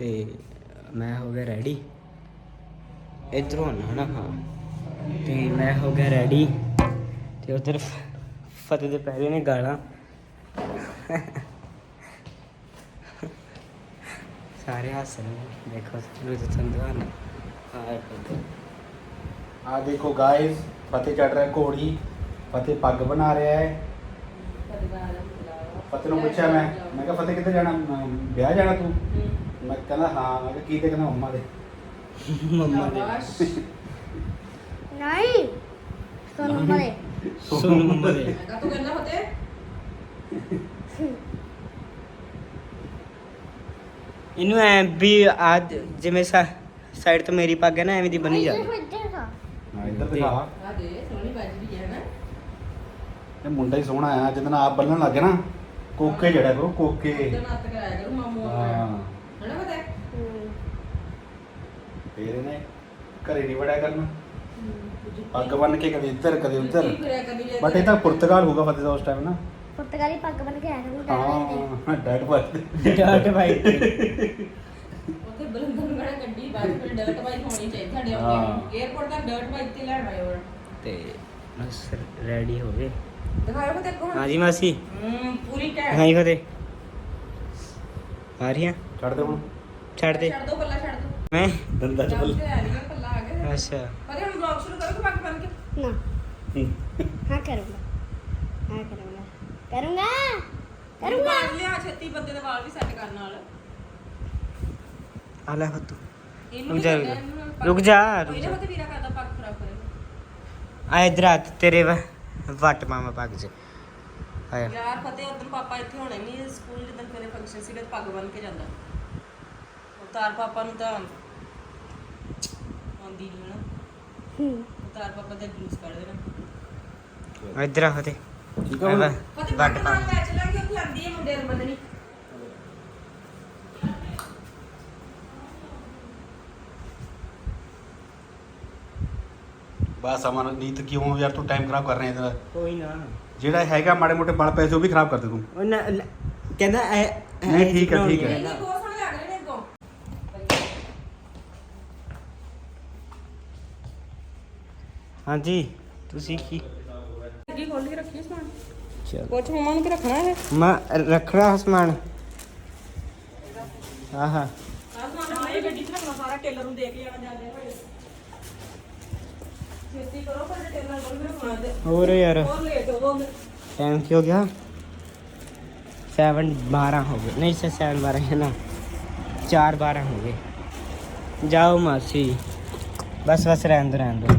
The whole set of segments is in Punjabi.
ਤੇ ਮੈਂ ਹੋ ਗਿਆ ਰੈਡੀ ਇਧਰੋਂ ਆਉਣਾ ਨਾ ਹਾਂ ਤੇ ਮੈਂ ਹੋ ਗਿਆ ਰੈਡੀ ਤੇ ਉਧਰ ਫਤਿਹ ਦੇ ਪੈਰੇ ਨੇ ਗਾਲਾਂ। ਸਾਰੇ ਹੱਸ ਰਹੇ। ਦੇਖੋ ਰੁਜ ਚੰਦਵਾਨ ਆ ਦੇਖੋ ਗਾਇਸ ਫਤਿਹ ਚੜ ਰਿਹਾ ਘੋੜੀ। ਫਤਿਹ ਪੱਗ ਬਣਾ ਰਿਹਾ ਹੈ। ਫਤਿਹ ਨੂੰ ਪੁੱਛਿਆ ਮੈਂ। ਮੈਂ ਕਿਹਾ ਫਤਿਹ ਕਿੱਥੇ ਜਾਣਾ? ਵਿਆਹ ਜਾਣਾ ਤੂੰ? ਮੈਂ ਕਹਿੰਦਾ ਹਾਂ ਮੈਂ ਕਿਹਾ ਕੀ ਤੇ ਕਹਿੰਦਾ ਮੰਮਾ ਦੇ। ਮੰਮਾ ਦੇ। ਨਹੀਂ ਸੋਨੂੰ ਬੜੇ ਸੁਣ ਮੰਮਾ ਦੇ। ਤੂੰ ਕਹਿੰਦਾ ਫਤਿਹ ਇਹਨੂੰ ਐ ਵੀ ਆ ਜਿਵੇਂ ਸਾਈਡ ਤੋਂ ਮੇਰੀ ਪੱਗ ਹੈ ਨਾ ਐਵੇਂ ਦੀ ਬਣੀ ਜਾਵੇ। ਹਾਂ ਇੱਧਰ ਦਿਖਾ। ਆ ਦੇ ਸੋਹਣੀ ਵੱਜਦੀ ਹੈ ਨਾ। ਇਹ ਮੁੰਡਾ ਹੀ ਸੋਹਣਾ ਆ ਜਦੋਂ ਆਪ ਬੰਨਣ ਲੱਗੇ ਨਾ ਕੋਕੇ ਜੜਿਆ ਕਰੋ ਕੋਕੇ ਉਹਦਾ ਨੱਤ ਕਰਾਇਆ ਕਰੂ ਮਾਮੂ ਆਪਣਾ ਹਾਂ ਹਣਾ ਫਤਿਹ ਫੇਰ ਇਹਨੇ ਘਰੇ ਨਹੀਂ ਵੜਿਆ ਕਰਨਾ। ਪੱਗ ਬੰਨ ਕੇ ਕਦੇ ਇੱਧਰ ਕਦੇ ਉੱਧਰ। ਬਟ ਇਹ ਤਾਂ ਪੁਰਤਗਾਲ ਹੋਊਗਾ ਫਤਿਹ ਦਾ ਉਸ ਟਾਈਮ ਨਾ। ਪੁਰਤਗਾਲੀ ਪੱਗ ਬਣ ਕੇ ਆਇਆ ਨੂੰ ਡਰ ਹਾਂ ਡੈਡ ਬਾਤ ਡਾਟ ਬਾਈਕ ਉੱਥੇ ਬਲੰਦਰ ਨੂੰ ਕਿਹੜਾ ਗੱਡੀ ਬਾਅਦ ਵਿੱਚ ਡਰਟ ਬਾਈਕ ਹੋਣੀ ਚਾਹੀਦੀ ਸਾਡੇ। ਆਉਂਦੇ 에어ਪੋਰਟ ਤੱਕ ਡਰਟ ਬਾਈਕ ਤੇ ਲੈਣ ਹੋਰ ਤੇ ਬਸ ਰੈਡੀ ਹੋ ਗਏ। ਦਿਖਾਓ ਫਤਿਹ ਕੋਣ ਹਾਂਜੀ ਮਾਸੀ। ਹੂੰ ਪੂਰੀ ਟੈਟ ਹਾਂ ਜੀ ਫਤਿਹ। ਆ ਰਹੀਆਂ? ਛੱਡ ਦੇ ਹੁਣ। ਛੱਡ ਦੇ। ਛੱਡ ਦੋ ਪੱਲਾ ਛੱਡ ਦੋ। ਮੈਂ? ਦੰਦਾ ਚ ਪੱਲਾ। ਅੱਛਾ। ਫਤਿਹ ਹੁਣ ਵਲੌਗ ਸ਼ੁਰੂ ਕਰੋ ਕਿ ਪੱਗ ਬੰਨ ਕੇ? ਨਾ। ਹਾਂ। ਕਰੂੰਗਾ। ਹਾਂ ਕਰੂੰਗਾ। ਕਰੂੰਗਾ? ਕਰੂੰਗਾ? ਬਾਲ ਲਿਆ ਛੇਤੀ ਬੰਦੇ ਦੇ ਵਾਲ ਵੀ ਸੈੱਟ ਕਰਨ ਨਾਲ। ਆ ਲੈ ਫਤੂ। ਇਹਨੂੰ ਰੁਕ ਵੀ ਜਾ, ਕਰਨਾ, ਰੁਕ ਜਾ। ਇਹਨੂੰ ਪੱਗ- ਰੁਕ ਜਾ, ਰੁਕ ਕੋਈ ਜਾ। ਨਾ ਫਤਿਹ ਵੀਰਾ ਕਰਦਾ ਪੱਗ ਖਰਾਬ ਕਰੇ। ਆ ਇਧਰ ਆ ਤੇਰੇ ਵਾ- ਵੱਟ ਮਾਮਾ ਪੱਗ ਚ। ਆਇਆ। ਯਾਰ ਫਤਿਹ ਉਦੋਂ ਪਾਪਾ ਇੱਥੇ ਹੋਣੇ ਨਹੀਂ ਸਕੂਲ ਜਦੋਂ ਮੇਰੇ ਫੰਕਸ਼ਨ ਸੀਗਾ ਤੇ ਪੱਗ ਬੰਨ ਕੇ ਜਾਂਦਾ। ਉਤਾਰ ਪਾਪਾ ਨੂੰ ਤਾਂ। ਆਉਂਦੀ ਨਹੀਂ ਨਾ ਹੂੰ। ਉਤਾਰ ਪਾਪਾ ਦਾ ਜੂਸ ਕੱਢ ਦੇਣਾ। ਇਧਰ ਆ ਫਤਿਹ। ਠੀਕ ਆ ਹੁਣ? ਫਤਿਹ ਵੱਟ ਪਾ। ਨਾਲ ਲੈ ਚਲਾਂਗੇ ਉਹ ਆਂਦੀ ਹੈ ਮੁੰਡੇ ਨੂੰ ਬੰਨਣੀ ਬਸ ਅਮਨ ਨੀਤ ਕਿਉਂ ਯਾਰ ਤੂੰ ਟਾਈਮ ਖਰਾਬ ਕਰ ਰਿਹਾ ਇਹਦਾ ਕੋਈ ਨਾ। ਜਿਹੜਾ ਹੈਗਾ ਮਾੜੇ ਮੋਟੇ ਬਲ ਪੈਸੇ ਉਹ ਵੀ ਖਰਾਬ ਕਰ ਦੇ ਤੂੰ। ਉਹ ਨਾ ਨਾ- ਕਹਿੰਦਾ ਐ ਐ ਨਹੀਂ, ਠੀਕ ਹੈ, ਠੀਕ ਹੈ। ਨਹੀਂ ਬਹੁਤ ਸੋਹਣੇ ਲੱਗ ਰਹੇ ਨੇ ਅੱਗੋਂ ਹਾਂਜੀ ਤੁਸੀਂ ਕੀ ਅੱਗੇ ਖੋਲ ਕੇ ਰੱਖੀ ਸਮਾਨ ਚਲ ਕੁਛ ਮਮਾ ਨੂੰ ਕਿ ਰੱਖਣਾ ਹੈ ਮੈਂ ਰੱਖਣਾ ਸਮਾਨ ਆਹਾ ਆ ਸਮਾਨ ਆਏ ਗੱਡੀ 'ਚ ਰੱਖਣਾ ਸਾਰਾ ਟੇਲਰ ਨੂੰ ਦੇ ਕੇ ਜਾਣਾ ਜਾਂਦੇ ਹੋਏ ਛੇਤੀ ਕਰੋ ਪਰ ਟੇਲਰ ਕੋਲ ਵੀ ਰੱਖਣਾ ਤੇ ਹੋਰ ਯਾਰ ਹੋਰ ਲੇਟ ਹੋਵੋਗੇ टाइम क्या हो गया सेवन बारह हो गए नहीं सर सेवन बारह है ना चार बारह हो गए जाओ मासी बस बस रहने दो रहने दो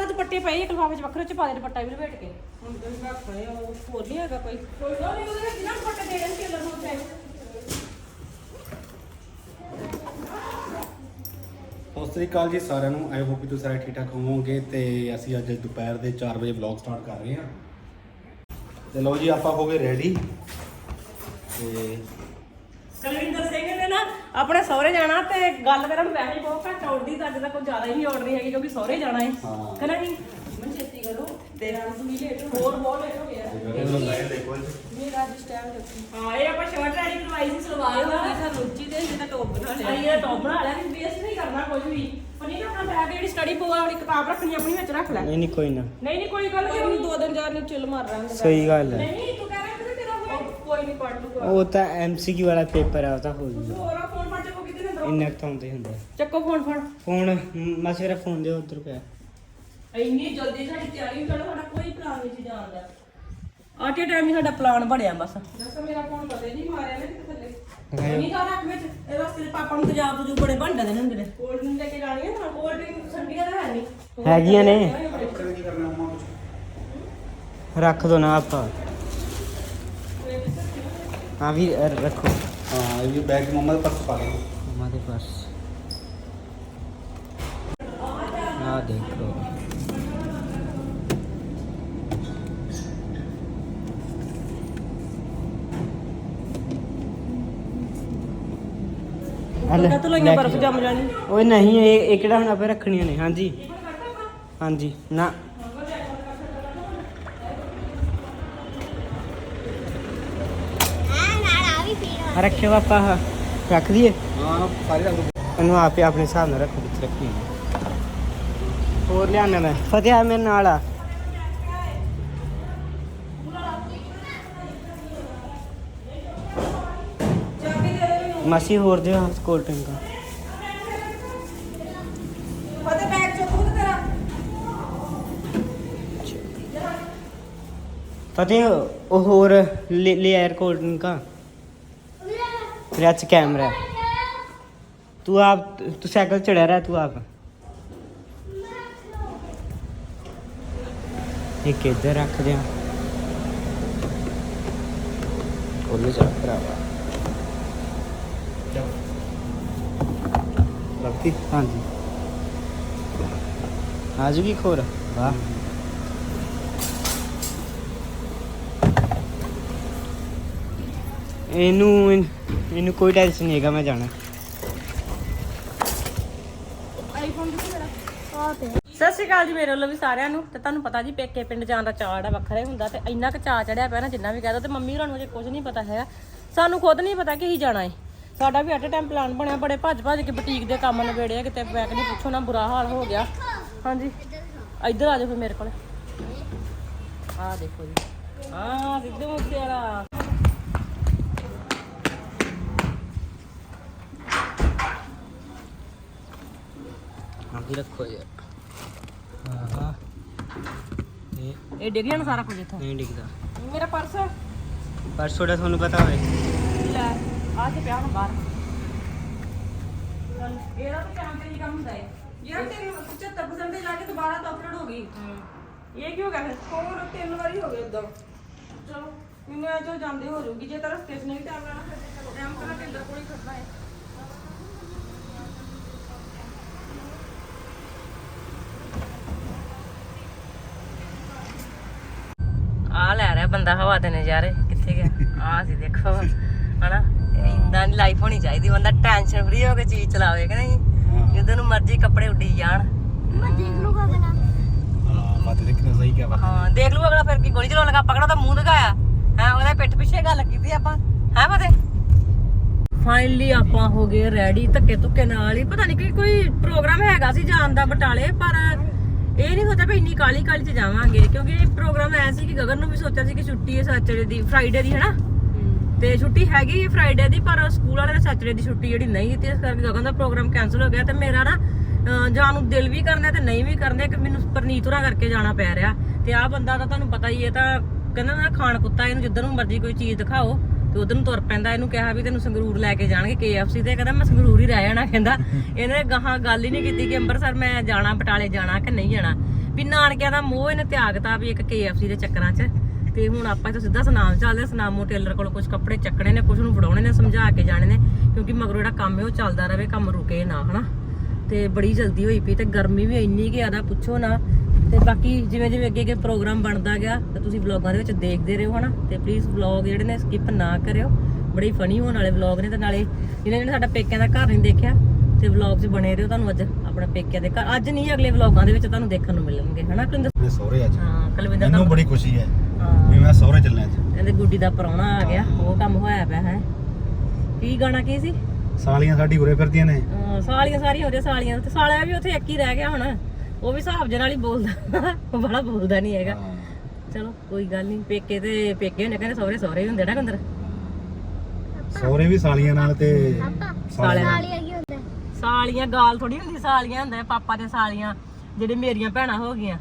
ਦੁਪੱਟੇ ਪਏ ਇੱਕ ਲਿਫਾਫੇ 'ਚ ਵੱਖਰੇ 'ਚ ਪਾ ਦੇ ਦੁਪੱਟਾ ਵੀ ਲਪੇਟ ਕੇ। ਹੁਣ ਤੇ ਰੱਖਣੇ ਆ ਉਹ ਹੋਰ ਨਹੀਂ ਹੈਗਾ ਕੋਈ। ਕੋਈ ਨਹੀਂ ਉਹਦੇ ਵਿੱਚ ਨਾ ਦੁਪੱਟੇ ਦੇ ਦੇਣ ਟੇਲਰ ਨੂੰ ਚਾਹੀਦੇ ਸਤਿ ਸ੍ਰੀ ਅਕਾਲ ਜੀ ਸਾਰਿਆਂ ਨੂੰ। ਆਈ ਹੋਪ ਕਿ ਤੁਸੀਂ ਸਾਰੇ ਠੀਕ ਠਾਕ ਹੋਵੋਗੇ ਤੇ ਅਸੀਂ ਅੱਜ ਦੁਪਹਿਰ ਦੇ 4 ਵਜੇ ਵਲੌਗ ਸਟਾਰਟ ਕਰ ਰਹੇ ਹਾਂ। ਤੇ ਲਓ ਜੀ ਆਪਾਂ ਹੋ ਗਏ ਰੈਡੀ ਤੇ ਕੁਲਵਿੰਦਰ ਸਿੰਘ ਨੇ ਨਾ ਆਪਣੇ ਸਹੁਰੇ ਜਾਣਾ ਤੇ ਗੱਲ ਕਰਨ ਵੈਸੇ ਬਹੁਤ ਘੱਟ ਆਉਂਦੀ ਤਾਂ ਅੱਜ ਤੱਕ ਕੋਈ ਜ਼ਿਆਦਾ ਹੀ ਆਉਂਦੀ ਹੈਗੀ ਕਿਉਂਕਿ ਸਹੁਰੇ ਜਾਣਾ ਹੈ। ਹਾਂ। ਕਹਿੰਦਾ ਨਹੀਂ ਮੈਂ ਛੇਤੀ ਕਰੋ। ਤੇ ਵੀ ਲੇਟ ਹੋਰ ਬਹੁਤ ਹੋ ਗਿਆ ਮੇਰਾ ਜਿਸ ਟਾਈਮ ਰੱਖੀ ਹਾਂ ਇਹ ਆਪਾਂ ਸ਼ਰਟ ਰੈਡੀ ਕਰਵਾਈ ਸੀ ਸਲਵਾਰ ਦਾ ਮੈਂ ਦੇ ਜੇ ਟੋਪ ਬਣਾ ਲਿਆ। ਇਹ ਟੌਪ ਬਣਾ ਲਿਆ। ਕਿ ਬੇਸ ਨਹੀਂ ਕਰਨਾ ਕੁਝ ਵੀ। ਪਨੀਰ ਆਪਣਾ ਬੈਗ ਜਿਹੜੀ ਸਟੱਡੀ ਪੋਆ ਵਾਲੀ ਕਿਤਾਬ ਰੱਖਣੀ ਆਪਣੀ ਵਿੱਚ ਰੱਖ ਲੈ। ਨਹੀਂ ਨਹੀਂ ਕੋਈ ਨਾ। ਨਹੀਂ ਨਹੀਂ ਕੋਈ ਗੱਲ ਕੋਈ ਦੋ ਦਿਨ ਚਾਰ ਨੂੰ ਚਿੱਲ ਮਾਰ ਰਾਂਗੇ ਸਹੀ ਗੱਲ ਹੈ। ਨਹੀਂ ਉਹ ਤਾਂ ਐਮਸੀਕਿਊ ਵਾਲਾ ਪੇਪਰ ਆ ਤਾਂ ਹੋ ਜੂਗਾ ਹੋਰਾ ਫੋਨ ਫੜ ਚੱਕੋ ਕਿਤੇ ਨਾ ਦਿਓ। ਤਾਂ ਹੁੰਦੇ ਹੁੰਦਾ ਚੱਕੋ ਫੋਨ ਫੜ। ਫੋਨ ਮੈਂ ਸਿਰ ਫੋਨ ਦੇ ਉਧਰ ਪਿਆ। ਇੰਨੀ ਜਲਦੀ ਸਾਡੀ ਤਿਆਰੀ ਕਰੋ ਸਾਡਾ ਕੋਈ ਪਲਾਨ ਨਹੀਂ ਜਾਣ ਆਟੇ ਟਾਈਮ ਹੀ ਸਾਡਾ ਪਲਾਨ ਬਣਿਆ ਬਸ। ਦੱਸ ਮੇਰਾ ਫੋਨ ਪਤਾ ਨਹੀਂ ਮਾਰਿਆ ਨਾ ਕਿਤੇ ਥੱਲੇ। ਨਹੀਂ ਤਾਂ ਰੱਖ ਵਿੱਚ ਇਹਦਾ ਪਾਪਾ ਨੂੰ ਤੇਜ਼ਾਬ ਤੋਂ ਜੂ ਬੜੇ ਭਾਂਡਾ ਦੇ ਹੁੰਦੇ ਨੇ। ਕੋਲਡ ਡਰਿੰਕ ਲੈ ਕੇ ਜਾਣੀ ਹੈ ਨਾ ਕੋਲਡ ਡਰਿੰਕ ਠੰਡੀਆਂ ਤਾਂ ਹੈ ਨਹੀਂ ਹੈਗੀਆਂ ਨੇ। ਰੱਖ ਦੋ ਨਾ ਆਪਾਂ। ਹਾਂ ਵੀ ਰੱਖੋ। ਹਾਂ ਇਹ ਬੈਗ ਮੰਮਾ ਦਾ ਪਰਸ ਪਾ ਲਓ ਮੰਮਾ ਦੇ ਪਰਸ। ਆ ਦੇਖੋ। ਹਲੇ ਨਹੀਂ ਇਹ ਇਹ ਕਿਹੜਾ ਹੁਣ ਆਪੇ ਰੱਖਣੀਆਂ ਨੇ? ਹਾਂਜੀ। ਹਾਂਜੀ। ਨਾ। ਆ ਰੱਖਿਆ ਵਾ ਆਪਾਂ ਆਹ। ਰੱਖ ਦਈਏ? ਹਾਂ ਸਾਰੇ ਰੰਗ ਇਹਨੂੰ ਆਪੇ ਆਪਣੇ ਹਿਸਾਬ ਨਾਲ ਰੱਖ ਵਿੱਚ ਰੱਖੀ ਹੋਰ ਲਿਆਣਾ ਮੈਂ? ਫਤਿਹ ਆ ਮੇਰੇ ਨਾਲ ਆ। ਮਾਸੀ ਹੋਰ ਦੇ ਹਾਂ ਕੋਲ ਟੰਗਾ ਫਤਿਹ ਬੈਗ ਚੁੱਕ ਖੁਦ ਤੇਰਾ। ਫਤਿਹ ਉਹ ਹੋਰ ਲੈ ਲੈ ਯਾਰ ਕੋਲ ਟੰਗਾ तेरे हाथ से कैमरा है तू आप तू साइकिल चढ़ा रहा है तू आप एक इधर रख दिया खोले जा भरावा ਰੱਖਤੀ हाँ जी आज भी खोर वाह ਇਹਨੂੰ ਇਹਨੂੰ ਕੋਈ ਟੈਨਸ਼ਨ ਨਹੀਂ ਹੈਗਾ, ਮੈਂ ਜਾਣਾ। ਆ ਤੇ ਸਤਿ ਸ਼੍ਰੀ ਅਕਾਲ ਜੀ ਮੇਰੇ ਵੱਲੋਂ ਵੀ ਸਾਰਿਆਂ ਨੂੰ। ਤੇ ਤੁਹਾਨੂੰ ਪਤਾ ਜੀ, ਪੇਕੇ ਪਿੰਡ ਜਾਣ ਦਾ ਚਾਅ ਜਿਹੜਾ ਵੱਖਰਾ ਹੀ ਹੁੰਦਾ ਤੇ ਇੰਨਾ ਕੁ ਚਾਅ ਚੜਿਆ ਪਿਆ ਨਾ, ਜਿੰਨਾ ਵੀ ਕਹਿ ਤੇ ਮੰਮੀ ਹੋਰਾਂ ਨੂੰ ਅਜੇ ਕੁਝ ਨਹੀਂ ਪਤਾ ਹੈਗਾ। ਸਾਨੂੰ ਖੁਦ ਨਹੀਂ ਪਤਾ ਕਿ ਅਸੀਂ ਜਾਣਾ ਹੈ ਸਾਡਾ ਵੀ ਐਟ ਟਾਈਮ ਪਲਾਨ ਬਣਿਆ, ਬੜੇ ਭੱਜ ਭੱਜ ਕੇ ਬੁਟੀਕ ਦੇ ਕੰਮ ਨਿਬੇੜੇ ਆ ਕਿਤੇ ਬੈਕ ਨਹੀਂ ਪੁੱਛੋ ਨਾ, ਬੁਰਾ ਹਾਲ ਹੋ ਗਿਆ। ਹਾਂਜੀ। ਇੱਧਰ ਆ ਜਾਓ ਫਿਰ ਮੇਰੇ ਕੋਲ। ਆਹ ਦੇਖੋ ਜੀ। ਆਹ, ਸਿੱਧੂ ਮੂਸੇ ਵਾਲਾ ਹਾਂ ਰੱਖੋ ਯਾਰ। ਆਹਾ। ਇਹ ਇਹ ਡਿੱਗ ਜਾਣਾ ਸਾਰਾ ਕੁਝ ਇੱਥੋਂ? ਨਹੀਂ ਡਿੱਗਦਾ। ਮੇਰਾ ਪਰਸ? ਪਰ ਛੋਟਾ ਤੁਹਾਨੂੰ ਪਤਾ ਹੋਵੇ। ਲੈ ਆ ਤੇ ਪਿਆ ਹੁਣ ਬਾਹਰ। ਇਹਦਾ ਤਾਂ ਕੰਮ ਤੇ ਹੀ ਕੰਮ ਹੁੰਦਾ ਹੈ ਯਾਰ ਤੇਰੀ 75% ਤੇ ਲਾ ਕੇ ਦੁਬਾਰਾ ਤਾਂ ਅਪਲੋਡ ਹੋ ਗਈ। ਇਹ ਕੀ ਹੋ ਗਿਆ ਫਿਰ? ਹੋਰ ਤਿੰਨ ਵਾਰੀ ਹੋ ਗਿਆ ਇਦਾਂ। ਚਲੋ ਮੈਨੂੰ ਅੱਜ ਉਹ ਜਾਂਦੇ ਹੋ ਜਾਊਗੀ। ਜੇ ਤੇਰਾ ਸਟੇਸ਼ਨ ਨਹੀਂ ਟਾਈਮ ਲਾਣਾ ਫਿਰ ਟਾਈਮ ਕਰਾ ਟੇਲਰ ਕੋਲ ਹੀ ਖੜਨਾ ਹੈ ਆ ਲੈ ਰਿਹਾ ਬੰਦਾ ਹਵਾ ਦੇ ਨਜ਼ਾਰੇ ਕਿੱਥੇ ਗਿਆ? ਆ ਸੀ ਦੇਖੋ ਹਨਾ? ਇੰਦਾਂ ਦੀ ਲਾਈਫ ਹੋਣੀ ਚਾਹੀਦੀ ਬੰਦਾ ਟੈਨਸ਼ਨ ਫਰੀ ਹੋ ਕੇ ਚੀਜ਼ ਚਲਾਵੇ ਕਿ ਨਹੀਂ? ਜਦੋਂ ਨੂੰ ਮਰਜ਼ੀ ਕੱਪੜੇ ਉੱਡੀ ਜਾਣ। ਮੈਂ ਦੇਖ ਲੂਗਾ ਬਣਾ ਹਾਂ ਬਾਤ ਦੇਖਣਾ ਸਹੀ ਕਿਹਾ ਬਾਤ ਹਾਂ। ਦੇਖ ਲੂ ਅਗਲਾ ਫਿਰ ਕੀ ਗੋਲੀ ਚਲਾਉਣ ਲੱਗਾ ਪਕੜਾ ਤਾਂ ਮੂੰਹ ਦਿਖਾਇਆ? ਹੈ ਉਹਦੇ ਪਿੱਠ ਪਿੱਛੇ ਗੱਲ ਕੀਤੀ ਆਪਾਂ। ਹੈ ਪਤੇ ਫਾਈਨਲੀ ਆਪਾਂ ਹੋ ਗਏ ਰੈਡੀ ਧੱਕੇ ਧੁੱਕੇ ਨਾਲ ਹੀ। ਪਤਾ ਨਹੀਂ ਕਿ ਕੋਈ ਪ੍ਰੋਗਰਾਮ ਹੈਗਾ ਸੀ ਜਾਣ ਦਾ ਬਟਾਲੇ ਪਰ ਇਹ ਨਹੀਂ ਸੋਚਿਆ ਵੀ ਇੰਨੀ ਕਾਲੀ ਕਾਲੀ ਚ ਜਾਵਾਂਗੇ ਕਿਉਂਕਿ ਇਹ ਪ੍ਰੋਗਰਾਮ ਐ ਸੀ ਕਿ ਗਗਨ ਨੂੰ ਵੀ ਸੋਚਿਆ ਸੀ ਕਿ ਛੁੱਟੀ ਹੈ ਸੈਚਰਡੇ ਦੀ ਫਰਾਈਡੇ ਦੀ ਹੈਨਾ? ਤੇ ਛੁੱਟੀ ਹੈਗੀ ਹੈ ਫਰਾਈਡੇ ਦੀ ਪਰ ਸਕੂਲ ਵਾਲੇ ਨੇ ਸੈਚਰਡੇ ਦੀ ਛੁੱਟੀ ਜਿਹੜੀ ਨਹੀਂ ਦਿੱਤੀ ਇਸ ਕਰਕੇ ਗਗਨ ਦਾ ਪ੍ਰੋਗਰਾਮ ਕੈਨਸਲ ਹੋ ਗਿਆ ਤੇ ਮੇਰਾ ਨਾ ਜਾਣ ਨੂੰ ਦਿਲ ਵੀ ਕਰਦਾ ਤੇ ਨਹੀਂ ਵੀ ਕਰਦਾ ਕਿ ਮੈਨੂੰ ਪਰਨੀਤ ਹੋਰਾਂ ਕਰਕੇ ਜਾਣਾ ਪੈ ਰਿਹਾ। ਤੇ ਆਹ ਬੰਦਾ ਤਾਂ ਤੁਹਾਨੂੰ ਪਤਾ ਹੀ ਹੈ ਤਾਂ ਕਹਿੰਦਾ ਨਾ ਖਾਣ ਕੁੱਤਾ ਇਹਨੂੰ ਜਿੱਧਰ ਨੂੰ ਮਰਜ਼ੀ ਕੋਈ ਚੀਜ਼ ਦਿਖਾਓ। ਤੇ ਉਧਰ ਨੂੰ ਤੁਰ ਪੈਂਦਾ, ਇਹਨੂੰ ਕਿਹਾ ਵੀ ਤੈਨੂੰ ਸੰਗਰੂਰ ਲੈ ਕੇ ਜਾਣਗੇ KFC ਤੇ, ਕਹਿੰਦਾ ਮੈਂ ਸੰਗਰੂਰ ਹੀ ਰਹਿ ਜਾਣਾ, ਕਹਿੰਦਾ। ਇਹਨੇ ਗਾਹਾਂ ਗੱਲ ਹੀ ਨਹੀਂ ਕੀਤੀ ਕਿ ਅੰਮ੍ਰਿਤਸਰ ਮੈਂ ਜਾਣਾ, ਬਟਾਲੇ ਜਾਣਾ ਕਿ ਨਹੀਂ ਜਾਣਾ। ਵੀ ਨਾਨਕਿਆਂ ਦਾ ਮੋਹ ਇਹਨੇ ਤਿਆਗਤਾ ਵੀ ਇੱਕ KFC ਦੇ ਚੱਕਰਾਂ 'ਚ। ਤੇ ਹੁਣ ਆਪਾਂ ਇੱਥੋਂ ਸਿੱਧਾ ਸਨਾਮ ਚੱਲਦੇ ਹਾਂ। ਸਨਾਮੋ ਟੇਲਰ ਕੋਲ ਕੁਝ ਕੱਪੜੇ ਚੱਕਣੇ ਨੇ ਕੁਝ ਨੂੰ ਫੜਾਉਣੇ ਨੇ, ਸਮਝਾ ਕੇ ਜਾਣੇ ਨੇ, ਕਿਉਂਕਿ ਮਗਰੋਂ ਜਿਹੜਾ ਕੰਮ ਹੈ ਉਹ ਚੱਲਦਾ ਰਹੇ ਕੰਮ ਰੁਕੇ ਨਾ, ਹਨਾ। ਤੇ ਬੜੀ ਜਲਦੀ ਹੋਈ ਪਈ ਤੇ ਗਰਮੀ ਵੀ ਇੰਨੀ ਕਿ ਜ਼ਿਆਦਾ ਪੁੱਛੋ ਨਾ ਤੇ ਬਾਕੀ ਜਿਵੇਂ ਜਿਵੇਂ ਅੱਗੇ ਅੱਗੇ ਪ੍ਰੋਗਰਾਮ ਬਣਦਾ ਗਿਆ ਤੇ ਤੁਸੀਂ ਵਲੌਗਾਂ ਦੇ ਵਿੱਚ ਦੇਖਦੇ ਰਹੋ ਹਨਾ? ਤੇ ਪਲੀਜ਼ ਵਲੌਗ ਜਿਹੜੇ ਨੇ ਸਕਿਪ ਨਾ ਕਰਿਓ। ਬੜੀ ਫਨੀ ਹੋਣ ਵਾਲੇ ਵਲੌਗ ਨੇ ਤੇ ਨਾਲੇ ਜਿਹਨਾਂ ਨੇ ਸਾਡਾ ਪੇਕਿਆਂ ਦਾ ਘਰ ਨਹੀਂ ਦੇਖਿਆ ਤੇ ਵਲੌਗ 'ਚ ਬਣੇ ਰਹੋ ਤੁਹਾਨੂੰ ਅੱਜ ਆਪਣਾ ਪੇਕਿਆਂ ਦੇ ਘਰ। ਅੱਜ ਨਹੀਂ ਅਗਲੇ ਵਲੌਗਾਂ ਦੇ ਵਿੱਚ ਤੁਹਾਨੂੰ ਦੇਖਣ ਨੂੰ ਮਿਲਣਗੇ ਹਨਾ ਕੁਲਿੰਦਰ ਮੇਰੇ ਸਹੁਰੇ ਅੱਜ। ਹਾਂ ਕੁਲਵਿੰਦਰ ਮੈਨੂੰ ਬੜੀ ਖੁਸ਼ੀ ਹੈ ਹਾਂ। ਵੀ ਮੈਂ ਸਹੁਰੇ ਚੱਲਿਆ ਅੱਜ। ਕਹਿੰਦੇ ਗੁੱਡੀ ਦਾ ਪਰੌਣਾ ਆ ਗਿਆ ਉਹ ਕੰਮ ਹੋਇਆ ਪਿਆ ਹੈ। ਕੀ ਗਾਣਾ ਕੀ ਸੀ? ਸਾਲੀਆਂ ਸਾਡੀ ਉਰੇ ਫਿਰਦੀਆਂ ਨੇ। ਅਹ ਸਾਲੀਆਂ ਸਾਰੀਆਂ ਉਹਦੇ ਸਾਲੀਆਂ। ਤੇ ਸਾਲਿਆ ਵੀ ਉੱਥੇ ਇੱਕ ਹੀ ਰਹਿ ਗਿਆ ਹੁਣ। ਉਹ ਵੀ ਹਿਸਾਬ ਦੇ ਨਾਲ ਹੀ ਬੋਲਦਾ। ਉਹ ਬੜਾ ਬੋਲਦਾ ਨਹੀਂ ਹੈਗਾ। ਹਾਂ। ਚਲੋ ਕੋਈ ਗੱਲ ਨਹੀਂ ਪੇਕੇ ਤੇ ਪੇਕੇ ਹੁੰਦੇ ਕਹਿੰਦੇ ਸਹੁਰੇ ਸਹੁਰੇ ਹੀ ਹੁੰਦੇ ਨਾ ਕੰਦਰ। ਸਹੁਰੇ ਵੀ ਸਾਲੀਆਂ ਨਾਲ ਤੇ ਸਾਲਿਆਂ ਨਾਲ। ਆਈ ਹੁੰਦਾ। ਸਾਲੀਆਂ ਗਾਲ ਥੋੜੀ ਹੁੰਦੀ ਸਾਲੀਆਂ ਹੁੰਦੇ। ਪਾਪਾ ਦੇ ਸਾਲੀਆਂ ਜਿਹੜੇ ਮੇਰੀਆਂ ਭੈਣਾਂ ਹੋ ਗਈਆਂ।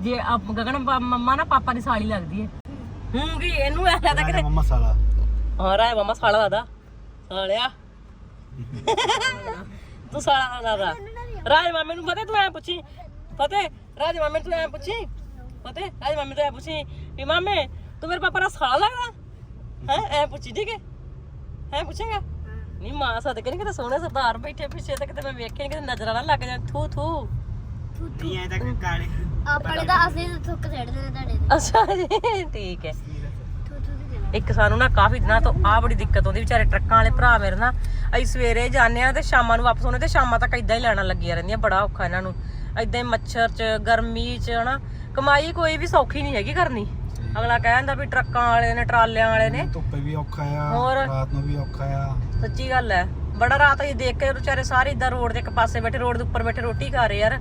ਜੇ ਆਪ ਗਗਨ ਮੰਮਾ ਨਾ ਪਾਪਾ ਦੀ ਸਾਲੀ ਲੱਗਦੀ ਹੈ ਹੂੰ ਕੀ ਇਹਨੂੰ ਐ ਲੱਗਦਾ ਕਿ ਮੰਮਾ ਸਾਲਾ। ਹਾਂ ਰਾਏ ਮਮਾ ਸਾਲਾ ਲੱਗਦਾ ਸਾਲਿਆ। ਤੂੰ ਸਾਲਾ ਲੱਗਦਾ ਰਾਜ ਮਾਮੇ ਨੂੰ ਫਤਿਹ ਤੂੰ ਐ ਪੁੱਛੀ। ਫਤਿਹ ਰਾਜ ਮਾਮੇ ਨੂੰ ਤੂੰ ਐ ਪੁੱਛੀ? ਫਤਿਹ ਰਾਜ ਮਾਮੇ ਤੋਂ ਐ ਪੁੱਛੀ ਵੀ ਮਾਮੇ ਤੂੰ ਮੇਰੇ ਪਾਪਾ ਦਾ ਸਾਲਾ ਲੱਗਦਾ ਹੈ ਐ ਪੁੱਛੀ ਠੀਕ ਹੈ? ਹੈ ਪੁੱਛੇਗਾ? ਨਹੀਂ ਮਾਂ ਸਦਕੇ ਨਹੀਂ ਕਿਤੇ ਸੋਹਣੇ ਸਰਦਾਰ ਬੈਠੇ ਪਿੱਛੇ ਤੇ ਕਿਤੇ ਮੈਂ ਵੇਖੇ ਨੀ ਕਿਤੇ ਨਜ਼ਰਾਂ ਨਾ ਲੱਗ ਜਾਣ ਥੂ ਥੂ। ਨਹੀਂ ਐ ਤੱਕ ਕਾਲੇ। ਆਪਣੇ ਦਾ ਅਸੀਂ ਥੁੱਕ ਛੱਡਦੇ ਨੇ ਤੁਹਾਡੇ ਤੇ। ਅੱਛਾ ਜੀ ਠੀਕ ਹੈ। ਥੂ ਥੂ ਦੀ ਦੇਣਾ ਇੱਕ ਸਾਨੂੰ ਨਾ ਕਾਫੀ ਦਿਨਾਂ ਤੋਂ ਆ ਬੜੀ ਦਿੱਕਤ ਆਉਂਦੀ ਵਿਚਾਰੇ ਟਰੱਕਾਂ ਵਾਲੇ ਭਰਾ ਮੇਰੇ ਨਾ ਅਸੀਂ ਸਵੇਰੇ ਜਾਂਦੇ ਆ ਤੇ ਸ਼ਾਮਾਂ ਨੂੰ ਵਾਪਸ ਆਉਂਦੇ ਤੇ ਸ਼ਾਮਾਂ ਤੱਕ ਇਦਾਂ ਹੀ ਲੈਣਾ ਲੱਗੀਆਂ ਰਹਿੰਦੀਆਂ ਬੜਾ ਔਖਾ ਇਹਨਾਂ ਨੂੰ। ਇਦਾਂ ਹੀ ਮੱਛਰ 'ਚ ਗਰਮੀ 'ਚ ਹਨਾ। ਕਮਾਈ ਕੋਈ ਵੀ ਸੌਖੀ ਨਹੀਂ ਹੈਗੀ ਕਰਨੀ। ਅਗਲਾ ਕਹਿੰਦਾ ਵੀ ਟਰੱਕਾਂ ਵਾਲੇ ਨੇ ਟਰਾਲਿਆਂ ਵਾਲੇ ਨੇ। ਧੁੱਪੇ ਵੀ ਔਖਾ ਹੋਰ? ਆ ਰਾਤ ਨੂੰ ਵੀ ਔਖਾ ਆ। ਸੱਚੀ ਗੱਲ ਹੈ ਬੜਾ ਰਾਤ ਅਸੀਂ ਦੇਖ ਕੇ ਵਿਚਾਰੇ ਸਾਰੇ ਇਦਾਂ ਰੋਡ ਦੇ ਇੱਕ ਪਾਸੇ ਬੈਠੇ ਰੋਡ ਦੇ ਉੱਪਰ ਬੈਠੇ ਰੋਟੀ ਖਾ ਰਹੇ ਯਾਰ।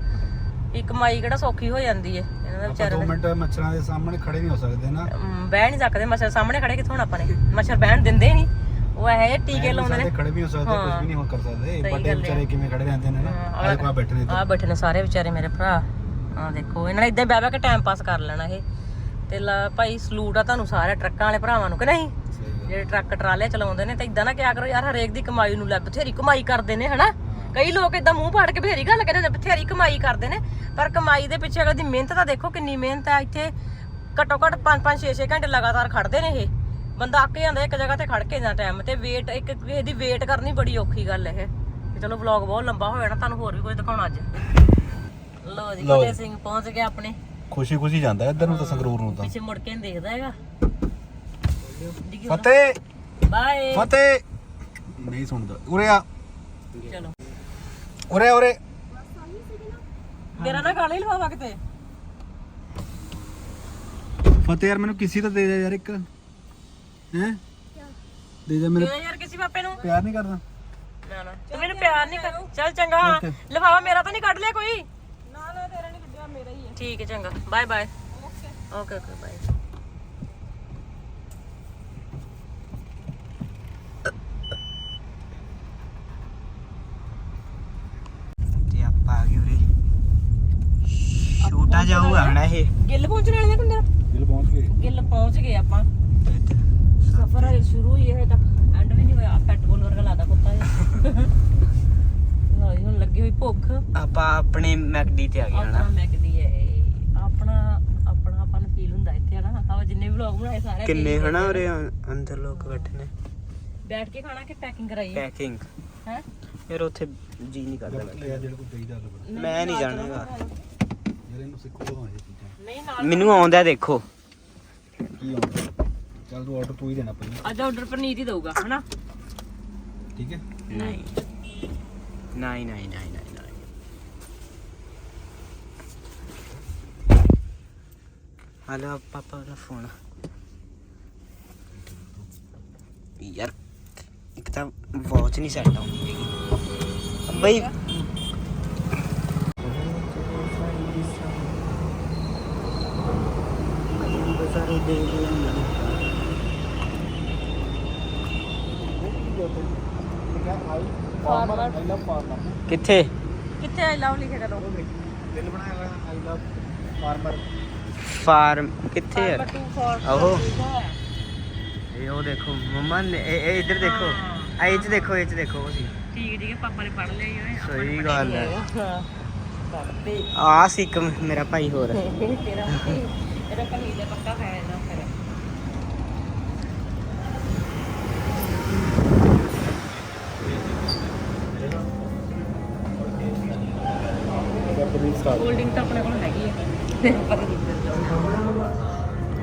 ਇਹ ਕਮਾਈ ਕਿਹੜਾ ਸੌਖੀ ਹੋ ਜਾਂਦੀ ਹੈ ਇਹਨਾਂ ਦਾ ਆਪਾਂ ਵਿਚਾਰੇ 2 ਮਿੰਟ ਮੱਛਰਾਂ ਦੇ ਸਾਹਮਣੇ ਖੜੇ ਨਹੀਂ ਹੋ ਸਕਦੇ ਨਾ। ਬਹਿ ਨਹੀਂ ਸਕਦੇ ਮੱਛਰ ਸਾਹਮਣੇ ਖੜੇ ਕਿੱਥੋਂ ਹੁਣ ਆਪਾਂ ਨੇ? ਮੱਛਰ ਬਹਿਣ ਦਿੰਦੇ ਹੀ ਨਹੀਂ। ਉਹ ਇਹ ਟੀਕੇ ਲਾਉਂਦੇ ਨੇ। ਖੜੇ ਵੀ ਹੋ ਸਕਦੇ ਕੁਝ ਵੀ ਨਹੀਂ ਹੋ ਕਰ ਸਕਦੇ। ਹੈ। ਵਿਚਾਰੇ ਕਿਵੇਂ ਖੜੇ ਰਹਿੰਦੇ ਨੇ ਨਾ ਹਾਂ, ਆਲੇ ਕੋਲ ਬੈਠੇ ਨੇ ਆ ਬੈਠੇ ਨੇ ਸਾਰੇ ਵਿਚਾਰੇ ਮੇਰੇ ਭਰਾ। ਆ ਦੇਖੋ ਇਹਨਾਂ ਨੇ ਇਦਾਂ ਬਹਿ ਬਹਿ ਕੇ ਟਾਈਮ ਪਾਸ ਕਰ ਲੈਣਾ ਇਹ। ਤੇ ਲਾ ਭਾਈ ਸਲੂਟ ਆ ਤੁਹਾਨੂੰ ਸਾਰੇ ਟਰੱਕਾਂ ਵਾਲੇ ਭਰਾਵਾਂ ਨੂੰ ਕਿ ਨਹੀਂ? ਜਿਹੜੇ ਟਰੱਕ ਟਰਾਲੇ ਚਲਾਉਂਦੇ ਨੇ ਤੇ ਇਦਾਂ ਨਾ ਕਿਆ ਕਰੋ ਯਾਰ ਹਰੇਕ ਦੀ ਕਮਾਈ ਨੂੰ ਲੈ ਬਥੇਰੀ ਕਮਾਈ ਕਰਦੇ ਨੇ ਹਨਾ? ਕਈ ਲੋਕ ਇਦਾਂ ਮੂੰਹ ਫਾੜ ਕੇ ਬਥੇਰੀ ਗੱਲ ਕਹਿੰਦੇ ਨੇ ਬਥੇਰੀ ਕਮਾਈ ਕਰਦੇ ਨੇ। ਪਰ ਕਮਾਈ ਦੇ ਪਿੱਛੇ ਅਗਰ ਦੀ ਮਿਹਨਤ ਤਾਂ ਦੇਖੋ ਕਿੰਨੀ ਮਿਹਨਤ ਆ ਇੱਥੇ ਘੱਟੋ ਘੱਟ 5 5 6 6 ਘੰਟੇ ਲਗਾਤਾਰ ਖੜਦੇ ਨੇ ਇਹ। ਬੰਦਾ ਅੱਕ ਜਾਂਦਾ ਇੱਕ ਜਗ੍ਹਾ ਤੇ ਖੜ ਕੇ ਜਾਂਦਾ ਟਾਈਮ ਤੇ ਵੇਟ ਇੱਕ ਕਿਸੇ ਦੀ ਵੇਟ ਕਰਨੀ ਬੜੀ ਔਖੀ ਗੱਲ ਇਹ। ਤੇ ਚਲੋ ਵਲੌਗ ਬਹੁਤ ਲੰਬਾ ਹੋ ਜਾਣਾ ਤੁਹਾਨੂੰ ਹੋਰ ਵੀ ਕੁਝ ਦਿਖਾਉਣਾ ਅੱਜ। ਲੋ ਜੀ ਫਤਿਹ ਸਿੰਘ ਪਹੁੰਚ ਗਿਆ ਆਪਣੇ। ਖੁਸ਼ੀ ਖੁਸ਼ੀ ਜਾਂਦਾ ਇੱਧਰ ਨੂੰ ਤਾਂ ਸੰਗਰੂਰ ਨੂੰ ਤਾਂ। ਪਿੱਛੇ ਮੁੜ ਕੇ ਦੇਖਦਾ ਹੈਗਾ। ਫਤਿਹ! ਬਾਏ। ਫਤਿਹ! ਨਹੀਂ ਸੁਣਦਾ। ਉਰੇ ਆ। ਚਲੋ। ਉਰੇ ਉਰੇ। ਮੇਰਾ ਨਾ ਕਾਲੇ ਲਵਾਵਾ ਕਿਤੇ। ਫਤਿਹ ਯਾਰ ਮੈਨੂੰ ਕਿਸੇ ਤਾਂ ਦੇ ਦੇ ਯਾਰ ਇੱਕ। ਹੈ? ਦੇ ਦੇ ਮੇਰੇ ਯਾਰ ਕਿਸੇ ਪਾਪੇ ਨੂੰ? ਪਿਆਰ ਨਹੀਂ ਕਰਦਾ। ਨਾ ਨਾ। ਤੂੰ ਮੈਨੂੰ ਪਿਆਰ ਨਹੀਂ ਕਰ ਚੱਲ ਚੰਗਾ। ਲਫਾਵਾ ਮੇਰਾ ਤਾਂ ਨਹੀਂ ਕੱਢ ਲਿਆ ਕੋਈ? ਨਾ ਨਾ ਤੇਰਾ ਨਹੀਂ ਕੱਢਿਆ ਮੇਰਾ ਹੀ ਹੈ। ਠੀਕ ਹੈ ਚੰਗਾ। Bye bye okay okay bye ਤੇ ਆਪਾਂ ਆ ਗਏ ਉਰੇ ਛੋਟਾ ਜਿਹਾ ਉਹ ਆਣਾ ਇਹ ਗਿੱਲ ਪਹੁੰਚਣ ਵਾਲੇ ਨੇ ਕੁੰਦਰ ਦਿਲ ਪਹੁੰਚ ਗਏ ਗਿੱਲ ਪਹੁੰਚ ਗਏ ਆਪਾਂ ਸਫਰ ਹਜੇ ਸ਼ੁਰੂ ਹੀ ਹੈ ਤੱਕ ਐਂਡ ਵੀ ਨਹੀਂ ਹੋਇਆ ਪੈਟਰੋਲ ਵਰਗਾ ਲੱਗਦਾ ਕੁੱਤਾ ਜਿਹਾ ਲਓ ਜੀ, ਹੁਣ ਲੱਗੀ ਹੋਈ ਭੁੱਖ। ਆਪਾਂ ਆਪਣੇ ਮੈਕਡੀ ਤੇ ਆ ਗਏ ਆਪਣਾ ਹਨਾ ਮੈਕਦੀ ਹੈ ਇਹ। ਆਪਣਾ ਆਪਣਾ ਆਪਾਂ ਨੂੰ ਫੀਲ ਹੁੰਦਾ ਇੱਥੇ ਹਨਾ। ਆਪਾਂ ਜਿੰਨੇ ਵੀ ਵਲੌਗ ਬਣਾਏ ਸਾਰੇ ਕਿੰਨੇ ਹਨਾ ਉਰੇ ਅੰ- ਅੰਦਰ ਲੋਕ ਬੈਠੇ ਨੇ। ਬੈਠ ਕੇ ਖਾਣਾ ਕਿ ਪੈਕਿੰਗ ਕਰਾਈਏ? ਪੈਕਿੰਗ ਹੈ? ਯਾਰ ਉੱਥੇ ਜੀ ਨਹੀਂ ਕਰਦਾ ਬੈਠਣ ਜਿਹੜਾ ਕੋਈ। ਮੈਂ ਨਹੀਂ ਜਾਣਾਗਾ ਯਾਰ ਇਹਨੂੰ ਸਿੱਖੋ ਤਾਂ ਇਹ ਚੀਜ਼ਾਂ। ਨਹੀਂ ਨਾਲ ਮੈਨੂੰ ਆਉਂਦਾ ਦੇਖੋ। ਕੀ ਆਉਂਦਾ? ਚੱਲ ਤੂੰ ਆਰਡਰ ਤੂੰ ਹੀ ਦੇਣਾ ਪਹਿਲਾਂ। ਅੱਜ ਆਰਡਰ ਪਨੀਰ ਹੀ ਦਊਗਾ ਹਨਾ? ਠੀਕ ਹੈ? ਨਹੀਂ। ਨਹੀਂ ਨਹੀਂ ਨਹੀਂ ਨਹੀਂ। ਨਹੀਂ ਹਲੋ ਪਾਪਾ ਦਾ ਫੋਨ ਯਾਰ ਇੱਕ ਤਾਂ ਵਾਚ ਨਹੀਂ ਸੈੱਟ ਆਉਂਦੀ ਹੈਗੀ ਬਈ ਕਿੱਥੇ ਕਿੱਥੇ ਆਈ ਲਵ ਲਿਖਿਆ ਕਰੋ ਦਿਲ ਫਾਰਮ ਕਿੱਥੇ ਫੋਰ ਆਹੋ। ਇਹ ਉਹ ਦੇਖੋ ਮੰਮਾ ਨੇ ਇਹ ਇਹ ਇੱਧਰ ਦੇਖੋ। ਆ ਇਹ ਚ ਦੇਖੋ ਇਹ ਚ ਦੇਖੋ ਉਹ ਸੀ ਠੀਕ ਠੀਕ ਹੈ ਪਾਪਾ ਨੇ ਪੜ ਲਿਆ ਹੀ ਓਏ ਸਹੀ ਗੱਲ ਹੈ। ਹਾਂ ਆ। ਸੀ ਇੱਕ ਮੇਰਾ ਭਾਈ ਹੋਰ। ਤੇਰਾ ਇਹਦਾ ਪਨੀਰ ਦਾ ਪੱਕਾ ਖਾਇਆ ਜਾਂਦਾ ਫਿਰ। ਹੋਲਡਿੰਗ ਤਾਂ ਆਪਣੇ ਕੋਲ ਹੈਗੀ ਹੈ ਪਤਾ ਨਹੀਂ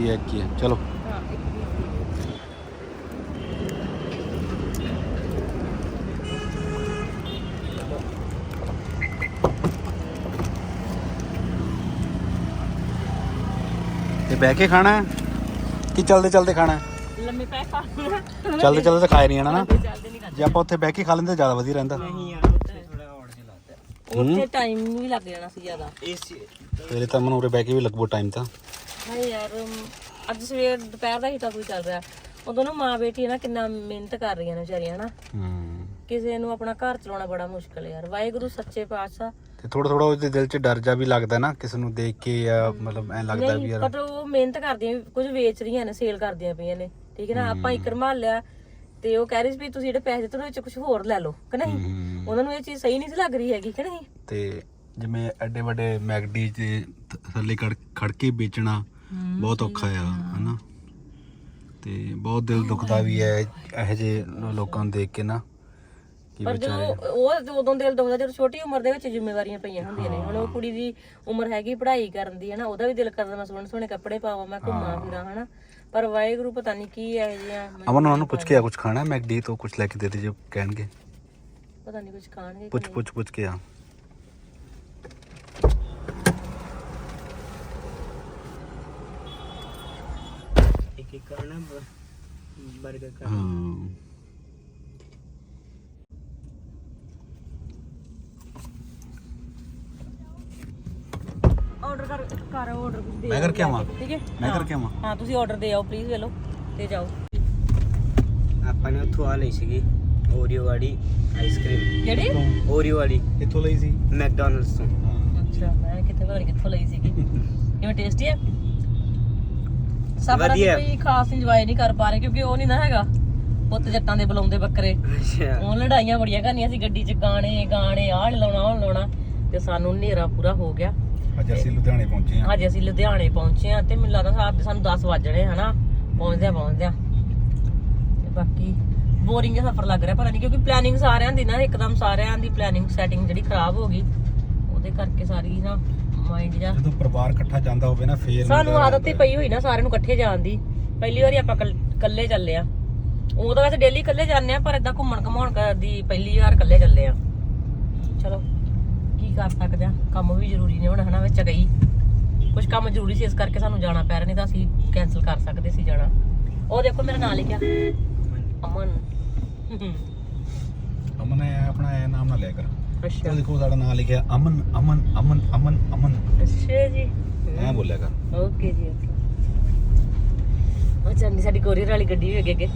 ਹੋਰ ਨੰਬਰ 55 ਹੈ ਨਹੀਂ ਚਲੋ ਆ ਜਾਓ। ਜਦੋਂ ਤੁਸੀਂ ਦੇਖ ਕੇ ਆਉਂਗੇ ਕੀ ਹੈ ਕੀ ਹੈ? ਚਲੋ। ਹਾਂ ਇੱਕ ਤੇ ਬਹਿ ਕੇ ਖਾਣਾ ਹੈ? ਕਿ ਚਲਦੇ ਚਲਦੇ ਖਾਣਾ ਹੈ? ਲੰਮੇ ਪੈ ਖਾ ਚਲਦੇ ਚਲਦੇ ਤਾਂ ਖਾਏ ਨਹੀਂ ਜਾਣਾ ਨਾ। ਨਹੀਂ ਜੇ ਆਪਾਂ ਉੱਥੇ ਬਹਿ ਕੇ ਖਾ ਲੈਂਦੇ ਜ਼ਿਆਦਾ ਵਧੀਆ ਰਹਿੰਦਾ। ਨਹੀਂ ਯਾਰ ਉੱਥੇ ਥੋੜਾ ਔੜ ਜਿਹਾ ਲੱਗਦਾ ਉੱਥੇ ਟਾਈਮ ਵੀ ਲੱਗ ਜਾਣਾ ਸੀ ਜ਼ਿਆਦਾ। ਇਸ ਤੇਰੇ ਤਾਂ ਮਨ ਉਰੇ ਬਹਿ ਕੇ ਵੀ ਲੱਗੂ ਟਾਈਮ ਤਾਂ। ਨਹੀਂ ਯਾਰ ਅਮ, ਅੱਜ ਸਵੇਰ ਦੁਪਹਿਰ ਦਾ ਹੀ ਤਾਂ ਕੋਈ ਚੱਲ ਰਿਹਾ। ਉਦੋਂ ਨਾ ਮਾਂ ਬੇਟੀ ਨਾ ਕਿੰਨਾ ਮਿਹਨਤ ਕਰ ਰਹੀਆਂ ਨੇ ਵਿਚਾਰੀਆਂ ਨਾ ਹੂੰ। ਕਿਸੇ ਨੂੰ ਆਪਣਾ ਘਰ ਚਲਾਉਣਾ ਬੜਾ ਮੁਸ਼ਕਲ ਹੈ ਯਾਰ। ਵਾਹਿਗੁਰੂ ਸੱਚੇ ਪਾਤਸ਼ਾਹ। ਤੇ ਥੋੜਾ ਥੋੜਾ ਉਹਦੇ ਦਿਲ 'ਚ ਡਰ ਜਾ ਵੀ ਲੱਗਦਾ ਨਾ ਕਿਸੇ ਨੂੰ ਦੇਖ ਕੇ ਜਾਂ ਮਤਲਬ ਐ ਲੱਗਦਾ ਵੀ ਨਹੀਂ ਯਾਰ ਪਰ ਉਹ ਮਿਹਨਤ ਕਰਦੀਆਂ ਕੁਝ ਵੇਚ ਰਹੀਆਂ ਨੇ ਸੇਲ ਕਰਦੀਆਂ ਪਈਆਂ ਨੇ। ਠੀਕ ਹੈ ਨਾ ਆਪਾਂ ਇੱਕ ਰਮਾਲ ਲਿਆ ਤੇ ਉਹ ਕਹਿ ਰਹੀ ਸੀ ਵੀ ਤੁਸੀਂ ਜਿਹੜੇ ਪੈਸੇ ਦਿੱਤੇ ਉਹਦੇ ਵਿੱਚ ਕੁਝ ਹੋਰ ਲੈ ਲਓ ਕਿ ਨਹੀਂ? ਉਹਨਾਂ ਨੂੰ ਇਹ ਚੀਜ਼ ਸਹੀ ਨਹੀਂ ਸੀ ਲੱਗ ਰਹੀ ਹੈਗੀ ਕਿ ਨਹੀਂ? ਤੇ ਜਿਵੇਂ ਐਡੇ ਵੱਡੇ ਮੈਗਡੀ ਦੇ ਥ- ਥੱਲੇ ਖੜ ਖੜ ਕੇ ਵੇਚਣਾ ਬਹੁਤ ਔਖਾ ਆ ਹਨਾ? ਤੇ ਬਹੁਤ ਦਿਲ ਦੁਖਦਾ ਵੀ ਹੈ ਇਹੋ ਜਿਹੇ ਲੋਕਾਂ ਨੂੰ ਦੇਖ ਕੇ ਨਾ ਕਿ ਪਰ ਵਿਚਾਰੇ ਉਹ ਉਦੋਂ ਦਿਲ ਦੁਖਦਾ ਜਦੋਂ ਛੋਟੀ ਉਮਰ ਦੇ ਵਿੱਚ ਜ਼ਿੰਮੇਵਾਰੀਆਂ ਪਈਆਂ ਹੁੰਦੀਆਂ ਨੇ ਹੁਣ ਉਹ ਕੁੜੀ ਦੀ ਉਮਰ ਹੈਗੀ ਪੜ੍ਹਾਈ ਕਰਨ ਦੀ ਹਨਾ ਉਹਦਾ ਵੀ ਦਿਲ ਕਰਦਾ ਮੈਂ ਸੋਹਣੇ ਸੋਹਣੇ ਕੱਪੜੇ ਪਾਵਾਂ ਮੈਂ ਘੁੰਮਾਂ ਫਿਰਾਂ ਹਨਾ। ਪਰ ਵਾਹਿਗੁਰੂ ਪਤਾ ਨਹੀਂ ਕੀ ਹੈ ਜਿਹਾ ਅਮਨ ਉਹਨਾਂ ਨੂੰ ਪੁੱਛ ਕੇ ਆ ਕੁਝ ਖਾਣਾ? ਮੈਗਡੀ ਤੋਂ ਕੁਝ ਲੈ ਕੇ ਦੇ ਦੇ ਜੇ ਕਹਿਣਗੇ। ਪਤਾ ਨਹੀਂ ਕੁਝ ਖਾਣਗੇ ਕਿ ਪੁੱਛ ਨਹੀਂ। ਪੁੱਛ ਪੁੱਛ ਕੇ ਆ। ਕੀ ਕਰਨਾ ਬਰਗਰ ਕਰਨਾ ਆਰਡਰ ਕਰ ਕਰ ਆਰਡਰ ਦੇ ਮੈਂ ਕਰਕੇ ਆਵਾਂ? ਠੀਕ ਹੈ? ਮੈਂ ਕਰਕੇ ਆਵਾਂ? ਹਾਂ ਤੁਸੀਂ ਆਰਡਰ ਦੇ ਆਓ ਪਲੀਜ਼ ਵੇਲੋ ਤੇ ਜਾਓ। ਆਪਾਂ ਨੇ ਉੱਥੋਂ ਆ ਲਈ ਸੀਗੀ ਓਰੀਓ ਵਾਲੀ ਆਈਸਕ੍ਰੀਮ ਕਿਹੜੀ? ਓਰੀਓ ਵਾਲੀ। ਕਿੱਥੋਂ ਲਈ ਸੀ? ਮੈਕਡੋਨਲਡਸ ਤੋਂ। ਅੱਛਾ ਮੈਂ ਕਿੱਥੋਂ ਲਈ ਸੀਗੀ। ਇਹ ਟੇਸਟੀ ਹੈ ਸਫਰ ਅਸੀਂ ਵਧੀਆ। ਕੋਈ ਖਾਸ ਇੰਜੋਏ ਨਹੀਂ ਕਰ ਪਾ ਰਹੇ ਕਿਉਂਕਿ ਉਹ ਨਹੀਂ ਨਾ ਹੈਗਾ। ਪੁੱਤ ਜੱਟਾਂ ਦੇ ਬੁਲਾਉਂਦੇ ਬੱਕਰੇ। ਅੱਛਾ। ਉਹ ਲੜਾਈਆਂ ਬੜੀਆਂ ਕਰਨੀਆਂ ਸੀ ਗੱਡੀ 'ਚ ਗਾਣੇ ਗਾਣੇ ਆਹ ਨੀ ਲਾਉਣਾ ਉਹ ਨੀ ਲਾਉਣਾ। ਤੇ ਸਾਨੂੰ ਹਨੇਰਾ ਪੂਰਾ ਹੋ ਗਿਆ। ਅੱਜ ਅਸੀਂ ਲੁਧਿਆਣੇ ਪਹੁੰਚੇ ਹਾਂ। ਅੱਜ ਅਸੀਂ ਲੁਧਿਆਣੇ ਪਹੁੰਚੇ ਆ ਤੇ ਮੈਨੂੰ ਲੱਗਦਾ ਸਾਹਿਬ ਸਾਨੂੰ 10 ਵਜਣੇ ਹਨਾ? ਪਹੁੰਚਦਿਆਂ ਪਹੁੰਚਦਿਆਂ। ਤੇ ਬਾਕੀ ਬੋਰਿੰਗ ਜਿਹਾ ਸਫ਼ਰ ਲੱਗ ਰਿਹਾ ਪਤਾ ਨਹੀਂ ਕਿਉਂਕਿ ਪਲੈਨਿੰਗ ਸਾਰਿਆਂ ਦੀ ਨਾ ਇੱਕਦਮ ਸਾਰਿਆਂ ਦੀ ਪਲੈਨਿੰਗ ਸੈਟਿੰਗ ਜਿਹੜੀ ਖਰਾਬ ਹੋ ਗਈ। ਉਹਦੇ ਕਰਕੇ ਸਾਰੀ ਨਾ ਮਾਈਂਡ ਜਾ? ਜਦੋਂ ਪਰਿਵਾਰ ਇਕੱਠਾ ਜਾਂਦਾ ਹੋਵੇ ਨਾ ਫੇਰ ਸਾਨੂੰ ਆਦਤ ਹੀ ਪਈ ਹੋਈ ਨਾ ਸਾਰਿਆਂ ਨੂੰ ਇਕੱਠੇ ਜਾਣ ਦੀ। ਪਹਿਲੀ ਵਾਰੀ ਆਪਾਂ ਕੱਲ- ਇਕੱਲੇ ਚੱਲੇ ਆ। ਉਹ ਤਾਂ ਵੈਸੇ ਡੇਲੀ ਇਕੱਲੇ ਜਾਂਦੇ ਆ ਪਰ ਇਦਾਂ ਘੁੰਮਣ ਘਮਾਉਣ ਦੀ ਪਹਿਲੀ ਵਾਰ ਇਕੱਲੇ ਚੱਲੇ ਆ। ਚਲੋ ਕੀ ਕਰ ਸਕਦੇ ਆ? ਕੰਮ ਵੀ ਜ਼ਰੂਰੀ ਨੇ ਹੁਣ ਹਨਾ ਵਿੱਚ ਗਈ। ਕੁਝ ਕੰਮ ਜ਼ਰੂਰੀ ਸੀ ਇਸ ਕਰਕੇ ਸਾਨੂੰ ਜਾਣਾ ਪੈ ਰਿਹਾ ਨਹੀਂ ਤਾਂ ਅਸੀਂ ਕੈਨਸਲ ਕਰ ਸਕਦੇ ਸੀ ਜਾਣਾ। ਉਹ ਦੇਖੋ ਮੇਰਾ ਨਾਂ ਲਿਖਿਆ। ਅਮਨ। ਅਮਨ ਆਪਣਾ ਇਹ ਨਾਮ ਨਾ ਲਿਆ ਕਰ। ਅੱਛਾ। ਉਹ ਦੇਖੋ ਸਾਡਾ ਨਾਮ ਲਿਖਿਆ ਅਮਨ ਅਮਨ ਅਮਨ ਅਮਨ ਅਮਨ। ਅੱਛਾ ਜੀ। ਐ ਬੋਲਿਆ ਕਰ। ਓਕੇ ਜੀ ਓਕੇ। ਉਹ ਚੰਨੀ ਸਾਡੀ ਕੋਰੀਅਰ ਵਾਲੀ ਗੱਡੀ ਵੀ ਅੱਗੇ ਅੱਗੇ।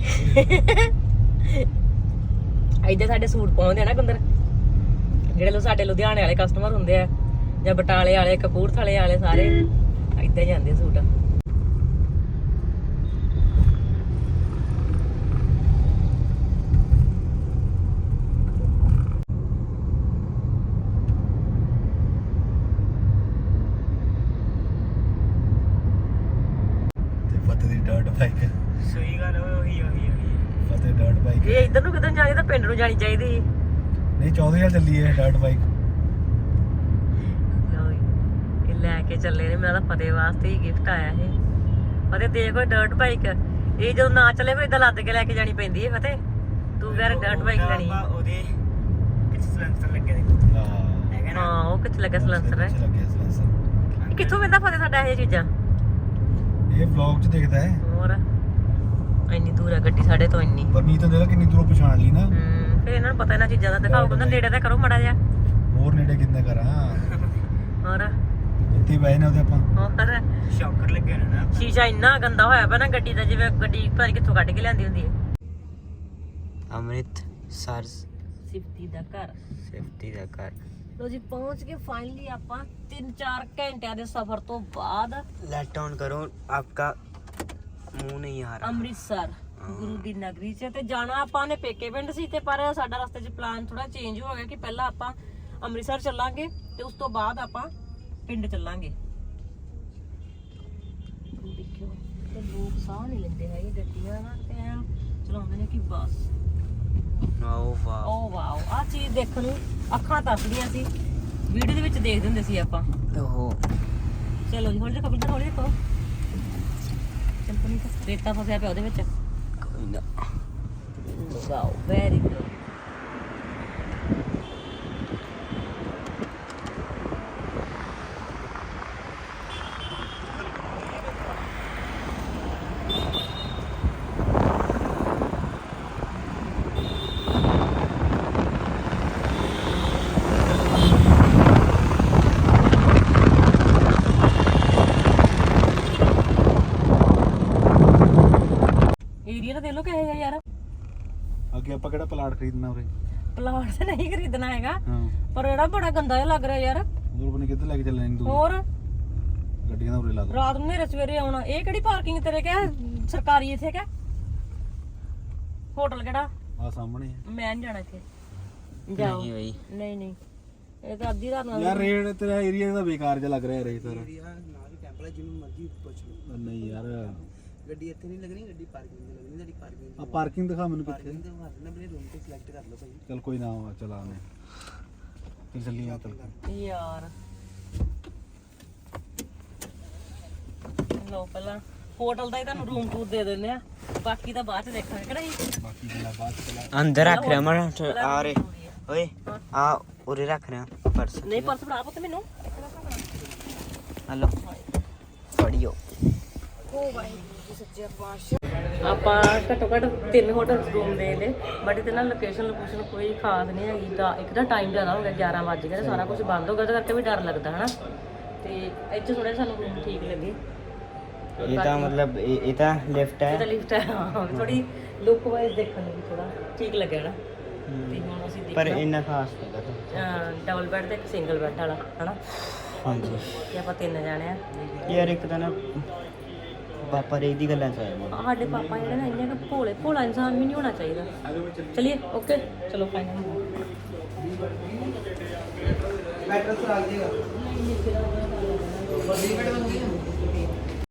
ਇੱਥੇ ਸਾਡੇ ਸੂਟ ਪਾਉਂਦੇ ਆ ਨਾ ਗੁੰਦਰ ਜਿਹੜੇ ਲੋ ਸਾਡੇ ਲੁਧਿਆਣੇ ਵਾਲੇ ਕਸਟਮਰ ਹੁੰਦੇ ਆ ਜਾਂ ਬਟਾਲੇ ਵਾਲੇ ਕਪੂਰਥਲੇ ਵਾਲੇ ਸਾਰੇ ਇੱਦਾਂ ਜਾਂਦੇ ਸੂਟ ਤੇ ਫਤਿਹ ਦੀ ਡਰਟ ਬਾਈਕ ਸਹੀ ਗੱਲ ਉਹੀ ਉਹੀ ਉਹੀ ਫਤਿਹ ਡਰਟ ਬਾਈਕ ਇਹ ਇੱਧਰ ਨੂੰ ਕਿਤੇ ਨੀ ਜਾਣੀ ਤਾਂ ਪਿੰਡ ਨੂੰ ਜਾਣੀ ਚਾਹੀਦੀ ਸੀ ਨਹੀਂ 14000 ਚੱਲੀ ਹੈ ਡਰਟ ਬਾਈਕ ਲਓ ਜੀ, ਇਹ ਲੈ ਕੇ ਚੱਲੇ ਨੇ ਮੇਰਾ ਤਾਂ ਫਤਿਹ ਵਾਸਤੇ ਹੀ ਗਿਫਟ ਆਇਆ ਇਹ। ਫਤਿਹ ਦੇਖੋ ਡਰਟ ਬਾਈਕ ਇਹ ਜਦੋਂ ਨਾ ਚੱਲੇ ਫਿਰ ਇਦਾਂ ਲੱਦ ਕੇ ਲੈ ਕੇ ਜਾਣੀ ਪੈਂਦੀ ਹੈ ਫਤਿਹ ਤੂੰ ਕਹਿ ਡਰਟ ਬਾਈਕ ਲੈਣੀ ਹੈ। ਉਹਦੇ ਕਿਸ ਸਲੈਂਸਰ ਲੱਗੇ ਨੇ ਹਾਂ। ਹੈਗਾ ਨਾ? ਹਾਂ ਉਹ ਕਿੱਥੇ ਲੱਗਾ ਸਲੈਂਸਰ ਹੈ। ਇਹ ਕਿੱਥੋਂ ਮਿਲਦਾ ਫਤਿਹ ਸਾਡਾ ਇਹ ਚੀਜ਼ਾਂ? ਇਹ ਵਲੌਗ 'ਚ ਦਿਖਦਾ ਹੈ। ਹੋਰ? ਇੰਨੀ ਦੂਰ ਹੈ ਗੱਡੀ ਸਾਡੇ ਤੋਂ ਇੰਨੀ। ਪਰਨੀਤ ਤਾਂ ਦੇਖ ਕਿੰਨੀ ਦੂਰੋਂ ਪਛਾਣ ਲਈ ਨਾ। ਫਿਰ ਇਹਨਾਂ ਨੂੰ ਪਤਾ ਇਹਨਾਂ ਚੀਜ਼ਾਂ ਦਾ ਦਿਖਾਓ ਕਹਿੰਦਾ ਨੇੜੇ ਤਾਂ ਕਰੋ ਮੜਾ ਜਿਹਾ। ਹੋਰ ਨੇੜੇ ਕਿੰਨੇ ਕਰਾਂ। ਹੋਰ? ਇੱਥੇ ਬਹਿ ਨੇ ਉਹਦੇ ਆਪਾਂ ਹੋਰ ਸ਼ੌਕਰ ਲੱਗੇ ਨੇ ਨਾ ਸ਼ੀਸ਼ਾ ਇੰਨਾ ਗੰਦਾ ਹੋਇਆ ਪਿਆ ਨਾ ਗੱਡੀ ਦਾ ਜਿਵੇਂ ਗੱਡੀ ਪਤਾ ਕਿੱਥੋਂ ਕੱਢ ਕੇ ਲਿਆਂਦੀ ਹੁੰਦੀ ਹੈ। ਅੰਮ੍ਰਿਤ ਸਰ ਸਿਫਤੀ ਦਾ ਘਰ। ਸੇਫਟੀ ਦਾ ਘਰ। ਲੋ ਜੀ ਪਹੁੰਚ ਕੇ ਫਾਈਨਲੀ ਆਪਾਂ 3-4 ਘੰਟਿਆਂ ਦੇ ਸਫ਼ਰ ਤੋਂ ਬਾਅਦ। ਲੈਟ ਆਨ ਕਰੋ ਆਪਕਾ ਮੂੰਹ ਨਹੀਂ ਆ ਰਿਹਾ। ਅੰਮ੍ਰਿਤਸਰ ਗੁਰੂ ਦੀ ਨਗਰੀ 'ਚ। ਤੇ ਜਾਣਾ ਆਪਾਂ ਨੇ ਪੇਕੇ ਪਿੰਡ ਸੀ ਤੇ ਪਰ ਸਾਡਾ ਰਸਤੇ 'ਚ ਪਲਾਨ ਥੋੜਾ ਚੇਂਜ ਹੋ ਗਿਆ ਕਿ ਪਹਿਲਾਂ ਆਪਾਂ ਅੰਮ੍ਰਿਤਸਰ ਚੱਲਾਂਗੇ ਤੇ ਉਸ ਤੋਂ ਬਾਅਦ ਆਪਾਂ ਪਿੰਡ ਚੱਲਾਂਗੇ। ਦੇਖਿਓ ਤੇ ਲੋਕ ਸਾਹ ਨਹੀਂ ਲੈਂਦੇ ਹੈਗੇ ਗੱਡੀਆਂ ਤੇ ਐਨ ਚਲਾਉਂਦੇ ਨੇ ਕਿ ਬੱਸ। ਓ ਵਾਓ ਓ ਵਾਓ ਆ ਚੀਜ਼ ਦੇਖਣ ਨੂੰ ਅੱਖਾਂ ਤੱਕਦੀਆਂ ਸੀ। ਵੀਡੀਓ ਦੇ ਵਿੱਚ ਦੇਖਦੇ ਹੁੰਦੇ ਸੀ ਆਪਾਂ। ਚਲੋ ਜੀ ਹੁਣ ਦੇਖੋ ਦੇਖੋ ਚਲ ਪਨੀ ਫਸਿਆ ਪਿਆ ਉਹਦੇ ਵਿੱਚ। ਦੇਖ ਲਓ ਕਿਹੋ ਜਿਹਾ ਯਾਰ। ਅੱਗੇ ਆਪਾਂ ਕਿਹੜਾ ਪਲਾਟ ਖਰੀਦਣਾ ਉਰੇ? ਪਲਾਟ ਤੇ ਨਹੀਂ ਖਰੀਦਣਾ ਹੈਗਾ ਹਾਂ। ਪਰ ਇਹੜਾ ਬੜਾ ਗੰਦਾ ਜਿਹਾ ਲੱਗ ਰਿਹਾ ਯਾਰ। ਹੋਰ ਬਣੇ ਕਿੱਥੇ ਲੈ ਕੇ ਚੱਲੇ ਤੂੰ। ਹੋਰ? ਗੱਡੀਆਂ ਦਾ ਉਰੇ ਲਾ ਦੋ। ਰਾਤ ਨੂੰ ਹਨੇਰੇ ਸਵੇਰੇ ਆਉਣਾ। ਇਹ ਕਿਹੜੀ ਪਾਰਕਿੰਗ ਤੇਰੇ ਕਿਆ ਸਰਕਾਰੀ ਇੱਥੇ ਕਿਆ ਹੋਟਲ ਕਿਹੜਾ? ਆ ਸਾਹਮਣੇ ਆ। ਮੈਂ ਨਹੀਂ ਜਾਣਾ ਇੱਥੇ। ਜਾਓ। ਨਹੀਂ ਬਈ। ਨਹੀਂ ਨਹੀਂ। ਇਹ ਤਾਂ ਅੱਧੀ ਰਾਤ ਨੂੰ ਯਾਰ ਰੇਟ ਤੇਰਾ ਏਰੀਆ ਦਾ ਬੇਕਾਰ ਜਿਹਾ ਲੱਗ ਰਿਹਾ ਰੇਟ ਤੇਰਾ। ਨਾਲ ਹੀ ਕੈਂਪ ਜਿਹਨੂੰ ਮਰਜ਼ੀ ਪੁੱਛ ਲਓ। ਨਹੀਂ ਯਾਰ। ਗੱਡੀ ਇੱਥੇ ਨਹੀਂ ਲੱਗਣੀ ਗੱਡੀ ਪਾਰਕਿੰਗ ਤੇ ਲੱਗਣੀ ਤੁਹਾਡੀ ਪਾਰਕਿੰਗ ਆ ਪਾਰਕਿੰਗ ਦਿਖਾ ਮੈਨੂੰ ਕਿੱਥੇ ਪਾਰਕਿੰਗ ਤੇ ਮਾਰ ਦੇਣਾ ਮੇਰੇ ਰੂਮ ਤੇ ਸਿਲੈਕਟ ਕਰ ਲਓ ਭਾਈ। ਚਲ ਕੋਈ ਨਾ ਆ ਚਲਾ ਨੇ ਚੱਲ ਚੱਲੀ ਆ ਚੱਲ। ਯਾਰ। ਲੋ ਪਹਿਲਾਂ ਹੋਟਲ ਦਾ ਹੀ ਤੁਹਾਨੂੰ ਰੂਮ ਟੂਰ ਦੇ ਦਿੰਦੇ ਆ। ਬਾਕੀ ਤਾਂ ਬਾਅਦ ਚ ਦੇਖਾਂਗੇ ਕਿਹੜਾ ਜੀ ਬਾਕੀ ਗੱਲਾਂ ਬਾਅਦ ਚ ਚਲਾ ਅੰਦਰ ਰੱਖ ਰਿਹਾ ਮਰ ਆ ਰੇ। ਓਏ ਆ ਉਰੇ ਰੱਖ ਰਿਹਾ ਪਰਸ। ਨਹੀਂ ਪਰਸ ਫੜਾ ਪੁੱਤ ਮੈਨੂੰ। ਹਲੋ ਫੜਿਓ। ਆਪਾਂ ਘੱਟੋ ਘੱਟ ਤਿੰਨ ਹੋਟਲ ਰੂਮ ਦੇ ਲਏ ਬਟ ਇਹਦੇ ਨਾਲ ਲੋਕੇਸ਼ਨ ਲੋਕੇਸ਼ਨ ਕੋਈ ਖਾਸ ਨਹੀਂ ਹੈਗੀ ਤਾਂ ਇੱਕ ਤਾਂ ਟਾਈਮ ਜ਼ਿਆਦਾ ਹੋ ਗਿਆ 11 ਵਜ ਤੇ ਸਾਰਾ ਕੁਝ ਬੰਦ ਹੋ ਗਿਆ ਉਹਦੇ ਕਰਕੇ ਵੀ ਡਰ ਲੱਗਦਾ ਹਨਾ? ਤੇ ਇੱਥੇ ਥੋੜੇ ਸਾਨੂੰ ਰੂਮ ਠੀਕ ਲੱਗੇ। ਇਹ ਤਾਂ ਮਤਲਬ ਇਹ ਇਹ ਤਾਂ ਲਿਫਟ ਹੈ। ਲਿਫਟ ਹੈ ਥੋੜੀ ਲੁੱਕ ਵਾਈਜ਼ ਦੇਖਣ ਨੂੰ ਥੋੜਾ ਠੀਕ ਲੱਗਿਆ ਨਾ ਤੇ ਪਰ ਇੰਨਾ ਖਾਸ ਨਹੀਂ ਡਬਲ ਬੈੱਡ ਤੇ ਇੱਕ ਸਿੰਗਲ ਬੈੱਡ ਵਾਲਾ ਹਨਾ? ਹਾਂਜੀ। ਤੇ ਆਪਾਂ ਤਿੰਨ ਜਾਣੇ ਆ। ਯਾਰ ਇੱਕ ਤਾਂ ਨਾ ਪਾਪਾ ਰੇ ਦੀ ਗੱਲਾਂ। ਆਹ ਸਾਡੇ ਪਾਪਾ ਜਿਹੜੇ ਨਾ ਇੰਨੇ ਕੁ ਭੋਲੇ ਭੋਲਾ ਇਨਸਾਨ ਵੀ ਨਹੀਂ ਹੋਣਾ ਚਾਹੀਦਾ। ਚਲਿਏ ਓਕੇ ਚਲੋ ਫਾਈਨਲ ਮੈਟਰਸ ਰੱਖ ਦੇਗਾ